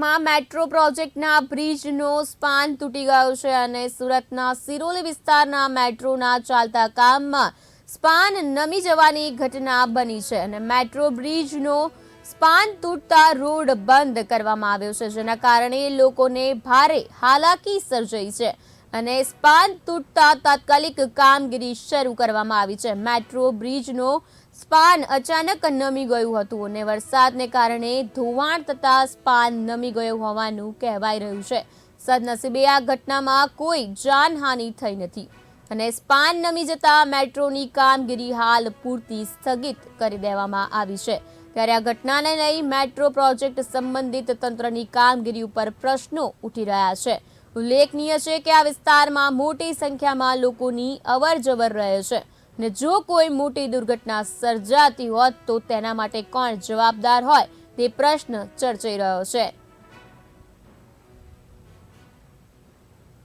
સુરતમાં મેટ્રો પ્રોજેક્ટના બ્રિજનો સ્પાન તૂટી ગયો છે અને સુરતના સિરોલી વિસ્તારના મેટ્રોના ચાલતા કામમાં સ્પાન નમી જવાની ઘટના બની છે અને મેટ્રો બ્રિજનો સ્પાન તૂટતા રોડ બંધ કરવામાં આવ્યો છે, જેના કારણે લોકોને ભારે હાલાકી સર્જાઈ છે. અને સ્પાન તૂટતા તાત્કાલિક કામગીરી શરૂ કરવામાં આવી છે. મેટ્રો બ્રિજનો સ્પાન અચાનક નમી ગયું હતું અને વરસાદને કારણે ધોવાણ થતા સ્પાન નમી ગયું હોવાનું કહેવાઈ રહ્યું છે. સદનસીબે આ ઘટનામાં કોઈ જાનહાનિ થઈ નથી અને સ્પાન નમી જતા મેટ્રોની કામગીરી હાલ પૂરતી સ્થગિત કરી દેવામાં આવી છે. ત્યારે આ ઘટનાને લઈ મેટ્રો પ્રોજેક્ટ સંબંધિત તંત્રની કામગીરી ઉપર પ્રશ્નો ઉઠી રહ્યા છે. ઉલ્લેખનીય છે કે આ વિસ્તારમાં મોટી સંખ્યામાં લોકોની અવર જવર રહે છે ને જો કોઈ મોટી દુર્ઘટના સર્જાતી હોત તો તેના માટે કોણ જવાબદાર હોય તે પ્રશ્ન ચર્ચાઈ રહ્યો છે.